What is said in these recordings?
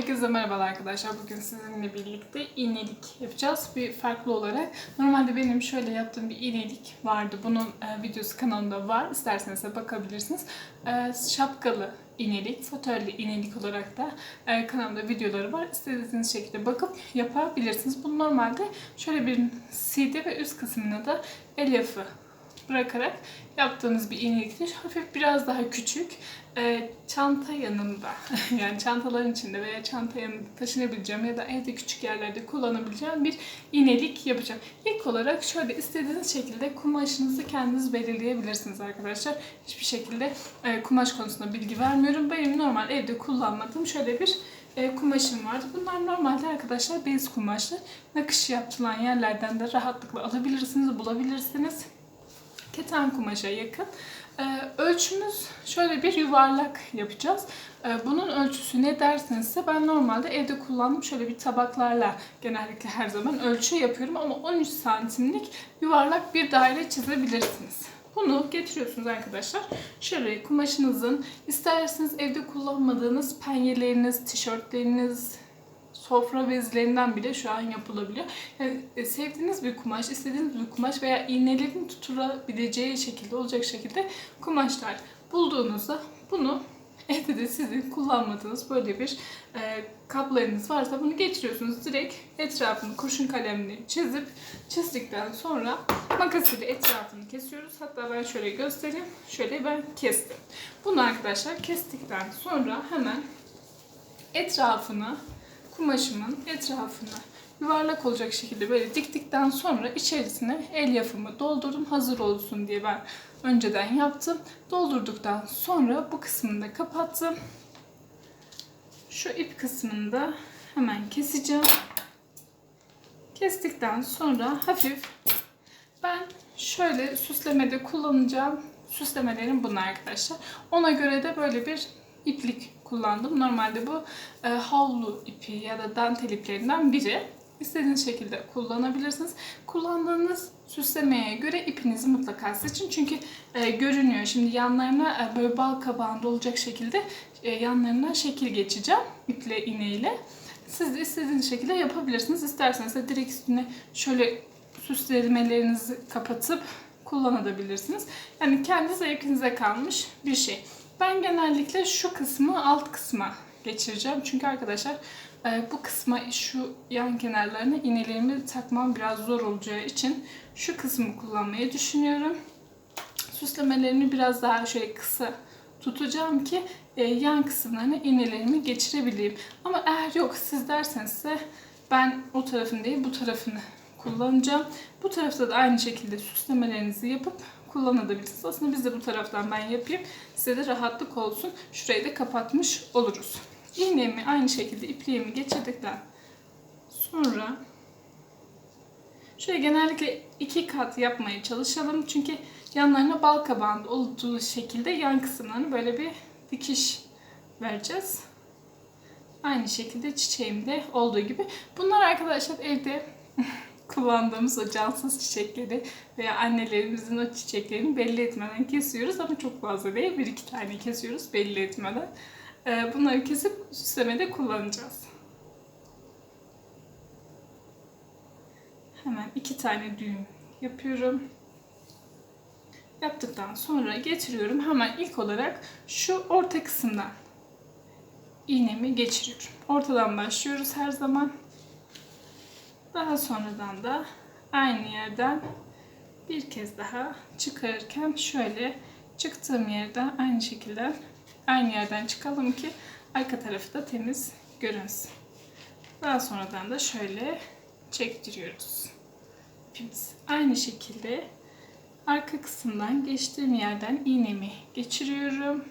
Herkese merhabalar arkadaşlar. Bugün sizinle birlikte iğnelik yapacağız. Bir farklı olarak. Normalde benim şöyle yaptığım bir iğnelik vardı. Bunun e, videosu kanalımda var. İsterseniz de bakabilirsiniz. E, şapkalı iğnelik, fatörlü iğnelik olarak da e, kanalımda videoları var. İstediğiniz şekilde bakıp yapabilirsiniz. Bu normalde şöyle bir CD ve üst kısmına da elyafı bırakarak yaptığımız bir iğneliktir. Hafif biraz daha küçük. Ee, çanta yanında yani çantaların içinde veya çanta yanında taşınabileceğim ya da evde küçük yerlerde kullanabileceğim bir iğnelik yapacağım. İlk olarak şöyle istediğiniz şekilde kumaşınızı kendiniz belirleyebilirsiniz arkadaşlar. Hiçbir şekilde e, kumaş konusunda bilgi vermiyorum. Benim normal evde kullanmadığım şöyle bir e, kumaşım vardı. Bunlar normalde arkadaşlar bez kumaşlar. Nakış yapılan yerlerden de rahatlıkla alabilirsiniz, bulabilirsiniz keten kumaşa yakın. Ee, ölçümüz şöyle bir yuvarlak yapacağız. Ee, bunun ölçüsü ne dersinizse ben normalde evde kullandığım şöyle bir tabaklarla genellikle her zaman ölçü yapıyorum ama 13 santimlik yuvarlak bir daire çizebilirsiniz. Bunu getiriyorsunuz arkadaşlar. Şöyle kumaşınızın isterseniz evde kullanmadığınız penyeleriniz, tişörtleriniz, sofra bezlerinden bile şu an yapılabiliyor. Yani e, sevdiğiniz bir kumaş, istediğiniz bir kumaş veya iğnelerin tutulabileceği şekilde olacak şekilde kumaşlar bulduğunuzda bunu evde de sizin kullanmadığınız böyle bir e, kaplarınız varsa bunu getiriyorsunuz. Direkt etrafını kurşun kalemle çizip çizdikten sonra makas ile etrafını kesiyoruz. Hatta ben şöyle göstereyim. Şöyle ben kestim. Bunu arkadaşlar kestikten sonra hemen etrafını kumaşımın etrafını yuvarlak olacak şekilde böyle diktikten sonra içerisine elyafımı doldurdum hazır olsun diye ben önceden yaptım. Doldurduktan sonra bu kısmını da kapattım. Şu ip kısmını da hemen keseceğim. Kestikten sonra hafif ben şöyle süslemede kullanacağım süslemelerim bunlar arkadaşlar. Ona göre de böyle bir iplik kullandım. Normalde bu e, havlu ipi ya da dantel iplerinden biri. İstediğiniz şekilde kullanabilirsiniz. Kullandığınız süslemeye göre ipinizi mutlaka seçin. Çünkü e, görünüyor. Şimdi yanlarına e, böyle bal kabağında olacak şekilde e, yanlarına şekil geçeceğim iple iğneyle. Siz de istediğiniz şekilde yapabilirsiniz. İsterseniz de direkt üstüne şöyle süslemelerinizi kapatıp kullanabilirsiniz. Yani kendi zevkinize kalmış bir şey. Ben genellikle şu kısmı alt kısma geçireceğim. Çünkü arkadaşlar e, bu kısma şu yan kenarlarına iğnelerimi takmam biraz zor olacağı için şu kısmı kullanmayı düşünüyorum. Süslemelerini biraz daha şöyle kısa tutacağım ki e, yan kısımlarına iğnelerimi geçirebileyim. Ama eğer yok siz derseniz de ben o tarafını değil bu tarafını kullanacağım. Bu tarafta da aynı şekilde süslemelerinizi yapıp kullanabilirsiniz. Aslında biz de bu taraftan ben yapayım. Size de rahatlık olsun. Şurayı da kapatmış oluruz. İğnemi aynı şekilde ipliğimi geçirdikten sonra şöyle genellikle iki kat yapmaya çalışalım. Çünkü yanlarına bal kabağında olduğu şekilde yan kısımlarını böyle bir dikiş vereceğiz. Aynı şekilde çiçeğimde olduğu gibi. Bunlar arkadaşlar evde kullandığımız o cansız çiçekleri veya annelerimizin o çiçeklerini belli etmeden kesiyoruz ama çok fazla değil. Bir iki tane kesiyoruz belli etmeden. Ee, bunları kesip süslemede kullanacağız. Hemen iki tane düğüm yapıyorum. Yaptıktan sonra getiriyorum. Hemen ilk olarak şu orta kısımdan iğnemi geçiriyorum. Ortadan başlıyoruz her zaman. Daha sonradan da aynı yerden bir kez daha çıkarırken şöyle çıktığım yerden aynı şekilde aynı yerden çıkalım ki arka tarafı da temiz görünsün. Daha sonradan da şöyle çektiriyoruz. ipimizi. Aynı şekilde arka kısımdan geçtiğim yerden iğnemi geçiriyorum.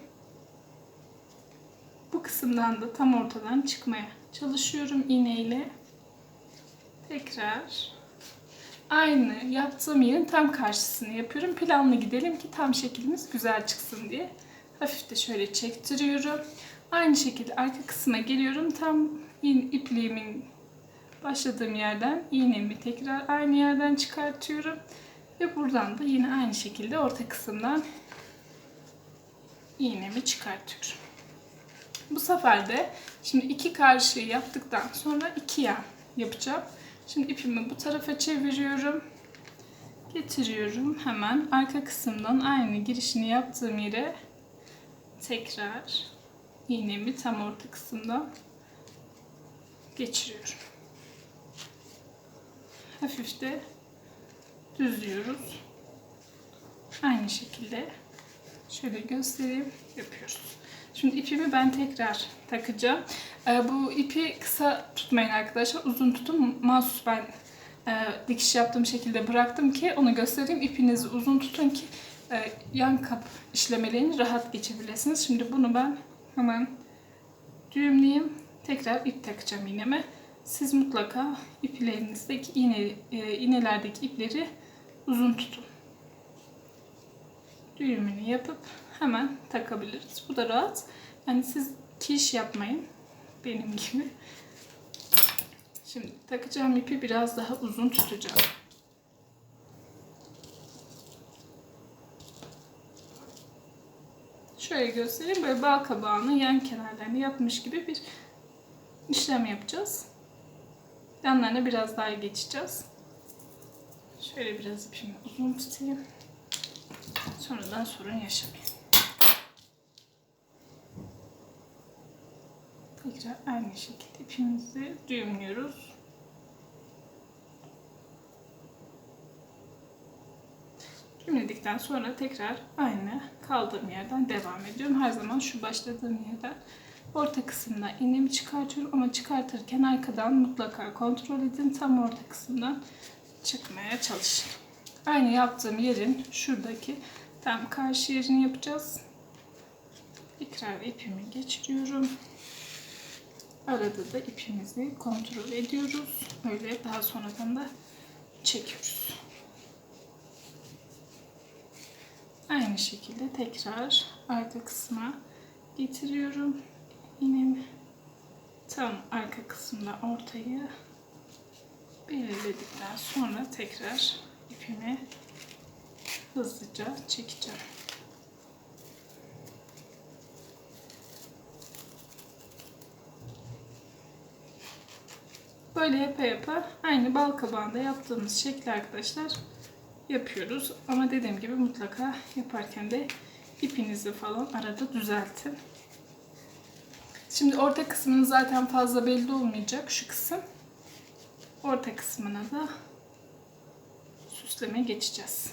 Bu kısımdan da tam ortadan çıkmaya çalışıyorum iğneyle. Tekrar aynı yaptığım yerin tam karşısını yapıyorum. Planlı gidelim ki tam şeklimiz güzel çıksın diye. Hafif de şöyle çektiriyorum. Aynı şekilde arka kısma geliyorum. Tam ipliğimin başladığım yerden iğnemi tekrar aynı yerden çıkartıyorum. Ve buradan da yine aynı şekilde orta kısımdan iğnemi çıkartıyorum. Bu sefer de Şimdi iki karşıyı yaptıktan sonra iki yan yapacağım. Şimdi ipimi bu tarafa çeviriyorum. Getiriyorum hemen arka kısımdan aynı girişini yaptığım yere tekrar iğnemi tam orta kısımdan geçiriyorum. Hafif de düzlüyoruz. Aynı şekilde şöyle göstereyim yapıyoruz. Şimdi ipimi ben tekrar takacağım. Ee, bu ipi kısa tutmayın arkadaşlar. Uzun tutun. Mahsus ben e, dikiş yaptığım şekilde bıraktım ki onu göstereyim. İpinizi uzun tutun ki e, yan kap işlemelerini rahat geçebilirsiniz. Şimdi bunu ben hemen düğümleyeyim. Tekrar ip takacağım iğneme. Siz mutlaka iplerinizdeki iğne, e, iğnelerdeki ipleri uzun tutun. Düğümünü yapıp hemen takabiliriz. Bu da rahat. Yani siz kiş yapmayın. Benim gibi. Şimdi takacağım ipi biraz daha uzun tutacağım. Şöyle göstereyim. Böyle bal kabağının yan kenarlarını yapmış gibi bir işlem yapacağız. Yanlarına biraz daha geçeceğiz. Şöyle biraz ipimi uzun tutayım. Sonradan sorun yaşamayın. Tekrar aynı şekilde ipimizi düğümlüyoruz. Düğümledikten sonra tekrar aynı kaldığım yerden devam ediyorum. Her zaman şu başladığım yerden orta kısımdan iğnemi çıkartıyorum ama çıkartırken arkadan mutlaka kontrol edin. Tam orta kısımdan çıkmaya çalışın. Aynı yaptığım yerin şuradaki tam karşı yerini yapacağız. Tekrar ipimi geçiriyorum. Arada da ipimizi kontrol ediyoruz. Böyle daha sonradan da çekiyoruz. Aynı şekilde tekrar arka kısma getiriyorum. İğnemi tam arka kısımda ortayı belirledikten sonra tekrar ipimi hızlıca çekeceğim. Böyle yapa yapa aynı bal kabağında yaptığımız şekli arkadaşlar yapıyoruz. Ama dediğim gibi mutlaka yaparken de ipinizi falan arada düzeltin. Şimdi orta kısmının zaten fazla belli olmayacak şu kısım. Orta kısmına da süsleme geçeceğiz.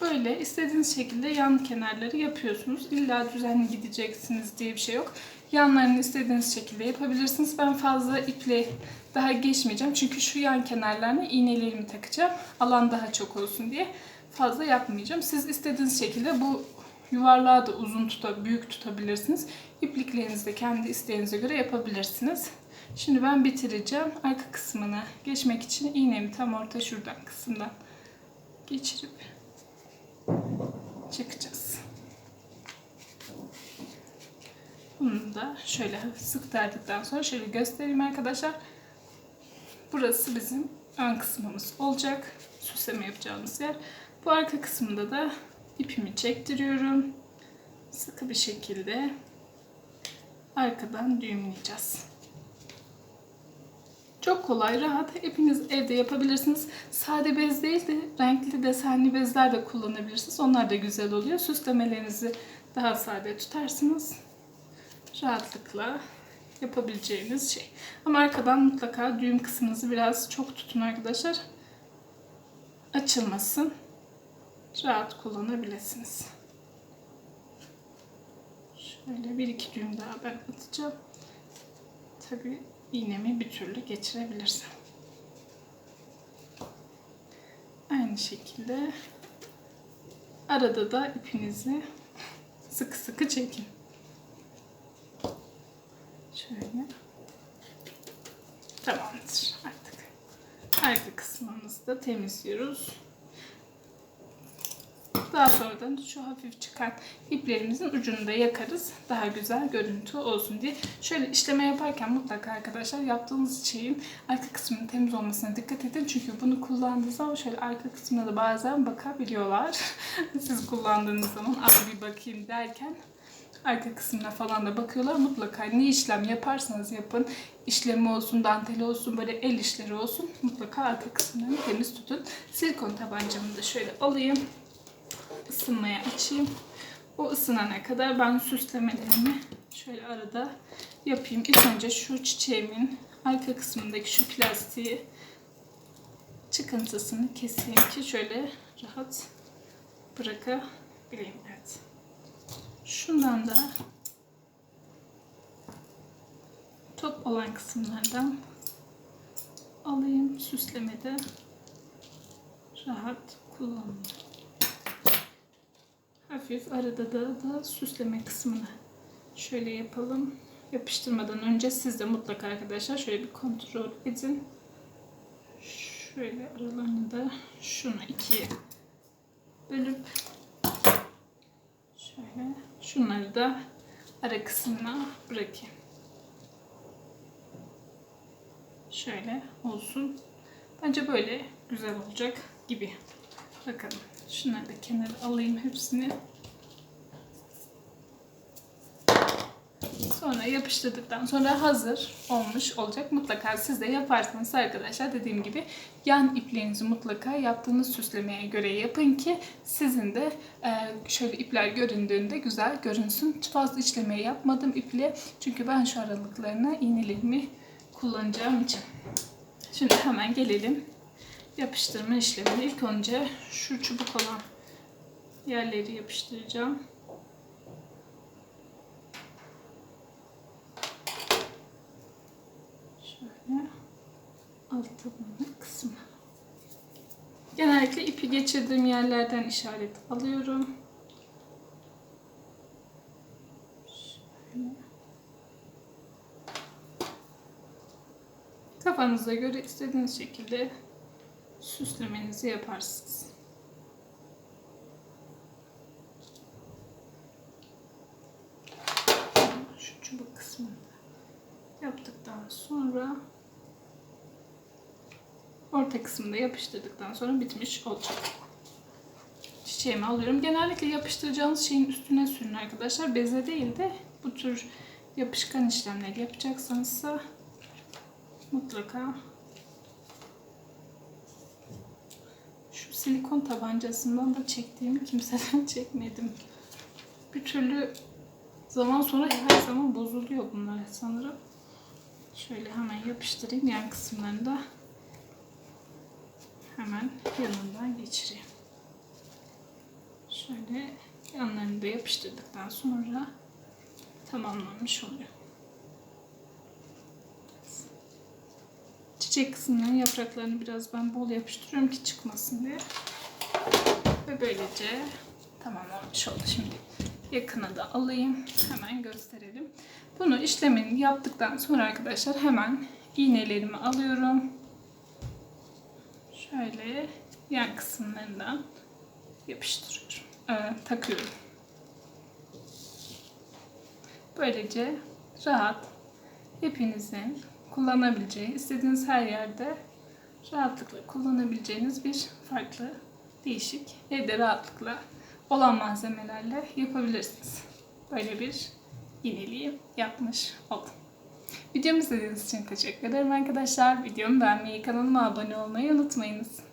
Böyle istediğiniz şekilde yan kenarları yapıyorsunuz. İlla düzenli gideceksiniz diye bir şey yok. Yanlarını istediğiniz şekilde yapabilirsiniz. Ben fazla iple daha geçmeyeceğim. Çünkü şu yan kenarlarına iğnelerimi takacağım. Alan daha çok olsun diye fazla yapmayacağım. Siz istediğiniz şekilde bu yuvarlağı da uzun tuta, büyük tutabilirsiniz. İpliklerinizi de kendi isteğinize göre yapabilirsiniz. Şimdi ben bitireceğim. Arka kısmına geçmek için iğnemi tam orta şuradan kısımdan geçirip çıkacağız. Bunu da şöyle sık derdikten sonra şöyle göstereyim arkadaşlar. Burası bizim ön kısmımız olacak. Süsleme yapacağımız yer. Bu arka kısmında da ipimi çektiriyorum. Sıkı bir şekilde arkadan düğümleyeceğiz. Çok kolay, rahat. Hepiniz evde yapabilirsiniz. Sade bez değil de renkli desenli bezler de kullanabilirsiniz. Onlar da güzel oluyor. Süslemelerinizi daha sade tutarsınız. Rahatlıkla yapabileceğiniz şey. Ama arkadan mutlaka düğüm kısmınızı biraz çok tutun arkadaşlar. Açılmasın. Rahat kullanabilirsiniz. Şöyle bir iki düğüm daha ben atacağım. Tabii iğnemi bir türlü geçirebilirsem. Aynı şekilde arada da ipinizi sıkı sıkı çekin. Şöyle. Tamamdır artık. Arka kısmımızı da temizliyoruz. Daha sonradan şu hafif çıkan iplerimizin ucunu da yakarız. Daha güzel görüntü olsun diye. Şöyle işleme yaparken mutlaka arkadaşlar yaptığınız şeyin arka kısmının temiz olmasına dikkat edin. Çünkü bunu kullandığınız zaman şöyle arka kısmına da bazen bakabiliyorlar. Siz kullandığınız zaman az bir bakayım derken arka kısmına falan da bakıyorlar. Mutlaka ne işlem yaparsanız yapın. işlemi olsun, danteli olsun, böyle el işleri olsun. Mutlaka arka kısımlarını temiz tutun. Silikon tabancamı da şöyle alayım. Isınmaya açayım. O ısınana kadar ben süslemelerimi şöyle arada yapayım. İlk önce şu çiçeğimin arka kısmındaki şu plastiği çıkıntısını keseyim ki şöyle rahat bırakabileyim. Evet. Şundan da top olan kısımlardan alayım süslemede rahat kullanın. Hafif arada da, da süsleme kısmını şöyle yapalım. Yapıştırmadan önce siz de mutlaka arkadaşlar şöyle bir kontrol edin. Şöyle aralarını da şunu ikiye bölüp şöyle şunları da ara kısmına bırakayım. Şöyle olsun. Bence böyle güzel olacak gibi. Bakalım. Şunları da kenara alayım hepsini. Sonra yapıştırdıktan sonra hazır olmuş olacak. Mutlaka siz de yaparsanız arkadaşlar dediğim gibi yan iplerinizi mutlaka yaptığınız süslemeye göre yapın ki sizin de e, şöyle ipler göründüğünde güzel görünsün. Fazla işlemeyi yapmadım iple çünkü ben şu aralıklarına iğnelerimi kullanacağım için. Şimdi hemen gelelim yapıştırma işlemine. İlk önce şu çubuk olan yerleri yapıştıracağım. Şöyle alt tabanı kısmı. Genellikle ipi geçirdiğim yerlerden işaret alıyorum. Şöyle. Kafanıza göre istediğiniz şekilde süslemenizi yaparsınız. Şu çubuk kısmını yaptıktan sonra orta kısmında yapıştırdıktan sonra bitmiş olacak. Çiçeğimi alıyorum. Genellikle yapıştıracağınız şeyin üstüne sürün arkadaşlar. Beze değil de bu tür yapışkan işlemler yapacaksanızsa mutlaka şu silikon tabancasından da çektiğimi kimseden çekmedim. Bir türlü zaman sonra her zaman bozuluyor bunlar sanırım. Şöyle hemen yapıştırayım yan kısımlarını da hemen yanından geçireyim. Şöyle yanlarını da yapıştırdıktan sonra tamamlanmış oluyor. Çiçek kısımlarının yapraklarını biraz ben bol yapıştırıyorum ki çıkmasın diye. Ve böylece tamamlanmış oldu. Şimdi yakına da alayım. Hemen gösterelim. Bunu işlemini yaptıktan sonra arkadaşlar hemen iğnelerimi alıyorum. Şöyle yan kısımlarından yapıştırıyorum. Ee, takıyorum. Böylece rahat hepinizin kullanabileceği, istediğiniz her yerde rahatlıkla kullanabileceğiniz bir farklı, değişik, evde rahatlıkla olan malzemelerle yapabilirsiniz. Böyle bir iğneliği yapmış oldum. Videomu izlediğiniz için teşekkür ederim arkadaşlar. Videomu beğenmeyi, kanalıma abone olmayı unutmayınız.